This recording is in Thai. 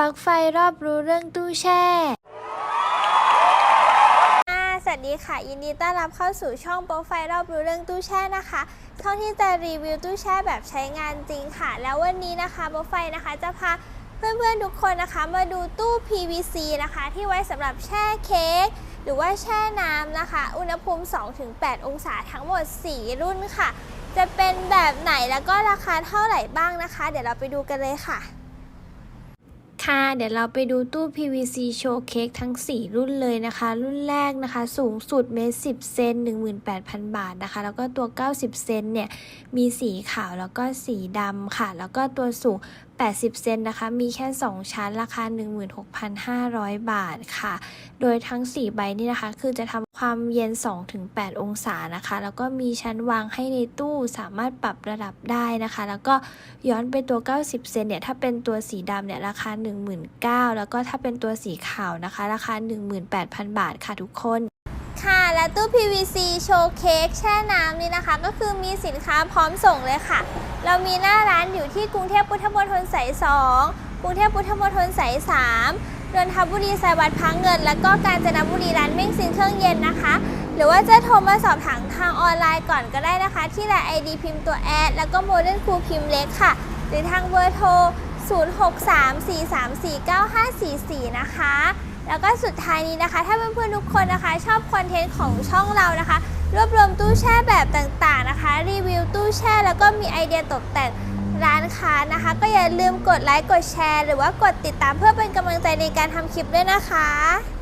ปลั๊กไฟรอบรู้เรื่องตู้แช่สวัสดีค่ะ ยินดีต้อนรับเข้าสู่ช่องโปรไฟล์รอบรู้เรื่องตู้แช่นะคะช่องที่จะรีวิวตู้แช่แบบใช้งานจริงค่ะ แล้ววันนี้นะคะโปรไฟล์นะคะจะพาเพื่อนๆทุกคนนะคะ มาดูตู้ PVC นะคะ ที่ไว้สำหรับแช่เค้กหรือว่าแช่น้ำนะคะ อุณหภูมิ 2-8 องศาทั้งหมด 4 รุ่นค่ะ จะเป็นแบบไหนแล้วก็ราคาเท่าไหร่บ้างนะคะ เดี๋ยวเราไปดูกันเลยค่ะ ค่ะ เดี๋ยวเราไปดูตู้ PVC โชว์เค้กทั้ง 4 รุ่นเลยนะคะ รุ่นแรกนะคะ สูงสุดเมตรสิเซน 18,000 บาทนะคะ แล้วก็ตัว 90 เซนเนี่ย มีสีขาวแล้วก็สีดำค่ะ แล้วก็ตัวสูง 80 เซนนะคะ มีแค่ 2 ชั้น ราคา 16,500 บาทค่ะ โดยทั้ง 4 ใบนี่นะคะ คือจะทำ ความเย็น 2-8 องศานะคะ แล้วก็มีชั้นวางให้ในตู้สามารถปรับระดับได้นะคะ แล้วก็ย้อนไปตัว 90 เซนเนี่ย ถ้าเป็นตัวสีดำเนี่ย ราคา 19,000แล้วก็ถ้าเป็นตัวสีขาวนะคะ ราคา 18,000 บาทค่ะทุกคนค่ะ และตู้ PVC โชว์เค้กแช่น้ำนี่นะคะ ก็คือมีสินค้าพร้อมส่งเลยค่ะ เรามีหน้าร้านอยู่ที่กรุงเทพพุทธมณฑลสาย 2 กรุงเทพพุทธมณฑลสาย 3 นนทบุรีสายวัดพังเงิน แล้วก็กาญจนบุรีร้านเม่งซินเครื่องเย็นนะคะ หรือว่าจะโทรมาสอบถามทางออนไลน์ก่อนก็ได้นะคะ ที่ไลน์ ID พิมพ์ตัวแอด แล้วก็โมเดิร์นคูพิมพ์เล็กค่ะ หรือทางเบอร์โทร 0634349544 นะคะ แล้วก็สุดท้ายนี้นะคะ ถ้าเพื่อนๆทุกคนนะคะ ชอบคอนเทนต์ของช่องเรานะคะ รวบรวมตู้แช่แบบต่างๆนะคะ รีวิวตู้แช่แล้วก็มีไอเดียตกแต่ง ร้านค้านะคะ ก็อย่าลืมกดไลค์กดแชร์ หรือว่ากดติดตามเพื่อเป็นกำลังใจในการทำคลิปด้วยนะคะ